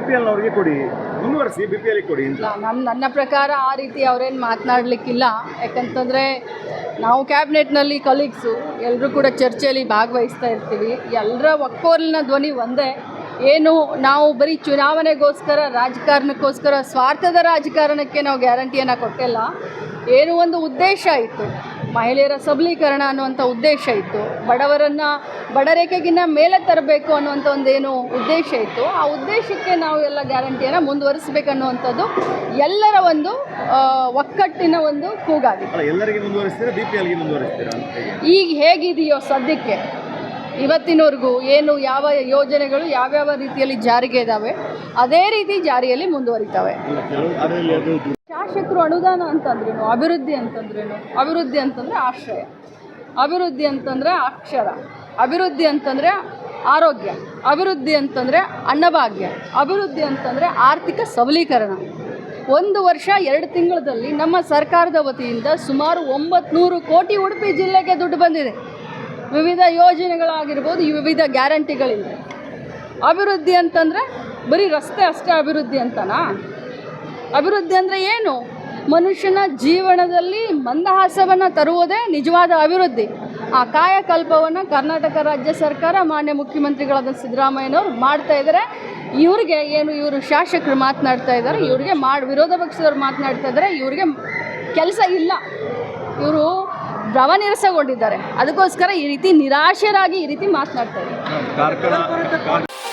P ಎಲ್ನವ್ರಿಗೆ ಕೊಡಿ B P ಕೊಡಿ ನನ್ನ ಪ್ರಕಾರ ಆ ರೀತಿ ಅವರೇನು ಮಾತನಾಡಲಿಕ್ಕಿಲ್ಲ. ಯಾಕಂತಂದರೆ ನಾವು ಕ್ಯಾಬಿನೆಟ್ನಲ್ಲಿ ಕಲೀಗ್ಸು ಎಲ್ಲರೂ ಕೂಡ ಚರ್ಚೆಯಲ್ಲಿ ಭಾಗವಹಿಸ್ತಾ ಇರ್ತೀವಿ. ಎಲ್ಲರ ಒಕ್ಕೋಲಿನ ಧ್ವನಿ ಒಂದೇ. ಏನು ನಾವು ಬರೀ ಚುನಾವಣೆಗೋಸ್ಕರ, ರಾಜಕಾರಣಕ್ಕೋಸ್ಕರ, ಸ್ವಾರ್ಥದ ರಾಜಕಾರಣಕ್ಕೆ ನಾವು ಗ್ಯಾರಂಟಿಯನ್ನು ಕೊಟ್ಟಿಲ್ಲ. ಏನು ಒಂದು ಉದ್ದೇಶ ಇತ್ತು. ಮಹಿಳೆಯರ ಸಬಲೀಕರಣ ಅನ್ನುವಂಥ ಉದ್ದೇಶ ಇತ್ತು. ಬಡವರನ್ನು ಬಡರೇಖೆಗಿನ್ನ ಮೇಲೆ ತರಬೇಕು ಅನ್ನುವಂಥ ಒಂದೇನು ಉದ್ದೇಶ ಇತ್ತು. ಆ ಉದ್ದೇಶಕ್ಕೆ ನಾವು ಎಲ್ಲ ಗ್ಯಾರಂಟಿಯನ್ನು ಮುಂದುವರಿಸಬೇಕನ್ನುವಂಥದ್ದು ಎಲ್ಲರ ಒಂದು ಒಕ್ಕಟ್ಟಿನ ಒಂದು ಕೂಗಾಗಿದೆ. ಈಗ ಹೇಗಿದೆಯೋ ಸದ್ಯಕ್ಕೆ ಇವತ್ತಿನವರೆಗೂ ಏನು ಯಾವ ಯೋಜನೆಗಳು ಯಾವ್ಯಾವ ರೀತಿಯಲ್ಲಿ ಜಾರಿಗೆ ಇದ್ದಾವೆ ಅದೇ ರೀತಿ ಜಾರಿಯಲ್ಲಿ ಮುಂದುವರಿತವೆ. ಶಾಸಕರು ಅನುದಾನ ಅಂತಂದ್ರೇನು? ಅಭಿವೃದ್ಧಿ ಅಂತಂದ್ರೇನು? ಅಭಿವೃದ್ಧಿ ಅಂತಂದರೆ ಆಶ್ರಯ. ಅಭಿವೃದ್ಧಿ ಅಂತಂದರೆ ಅಕ್ಷರ. ಅಭಿವೃದ್ಧಿ ಅಂತಂದರೆ ಆರೋಗ್ಯ. ಅಭಿವೃದ್ಧಿ ಅಂತಂದರೆ ಅನ್ನಭಾಗ್ಯ. ಅಭಿವೃದ್ಧಿ ಅಂತಂದರೆ ಆರ್ಥಿಕ ಸಬಲೀಕರಣ. ಒಂದು ವರ್ಷ, ಎರಡು ತಿಂಗಳಲ್ಲಿ ನಮ್ಮ ಸರ್ಕಾರದ ವತಿಯಿಂದ ಸುಮಾರು ಒಂಬತ್ನೂರು ಕೋಟಿ ಉಡುಪಿ ಜಿಲ್ಲೆಗೆ ದುಡ್ಡು ಬಂದಿದೆ. ವಿವಿಧ ಯೋಜನೆಗಳಾಗಿರ್ಬೋದು ವಿವಿಧ ಗ್ಯಾರಂಟಿಗಳಿಂದ ಅಭಿವೃದ್ಧಿ ಅಂತಂದರೆ ಬರೀ ರಸ್ತೆ ಅಷ್ಟೇ ಅಭಿವೃದ್ಧಿ ಅಂತನಾ? ಅಭಿವೃದ್ಧಿ ಅಂದರೆ ಏನು? ಮನುಷ್ಯನ ಜೀವನದಲ್ಲಿ ಮಂದಹಾಸವನ್ನು ತರುವುದೇ ನಿಜವಾದ ಅಭಿವೃದ್ಧಿ. ಆ ಕಾಯಕಲ್ಪವನ್ನು ಕರ್ನಾಟಕ ರಾಜ್ಯ ಸರ್ಕಾರ ಮಾನ್ಯ ಮುಖ್ಯಮಂತ್ರಿಗಳಾದ ಸಿದ್ದರಾಮಯ್ಯನವರು ಮಾಡ್ತಾ ಇದ್ದಾರೆ ಇವ್ರಿಗೆ ಏನು ಇವರು ಶಾಸಕರು ಮಾತನಾಡ್ತಾ ಇದ್ದಾರೆ ಇವರಿಗೆ ಮಾಡಿ ವಿರೋಧ ಪಕ್ಷದವ್ರು ಮಾತನಾಡ್ತಾ ಇದ್ದಾರೆ ಇವ್ರಿಗೆ ಕೆಲಸ ಇಲ್ಲ. ಇವರು ದ್ರವ ನಿರಸಗೊಂಡಿದ್ದಾರೆ ಅದಕ್ಕೋಸ್ಕರ ಈ ರೀತಿ ನಿರಾಶರಾಗಿ ಈ ರೀತಿ ಮಾತನಾಡ್ತಾ ಇದ್ದಾರೆ.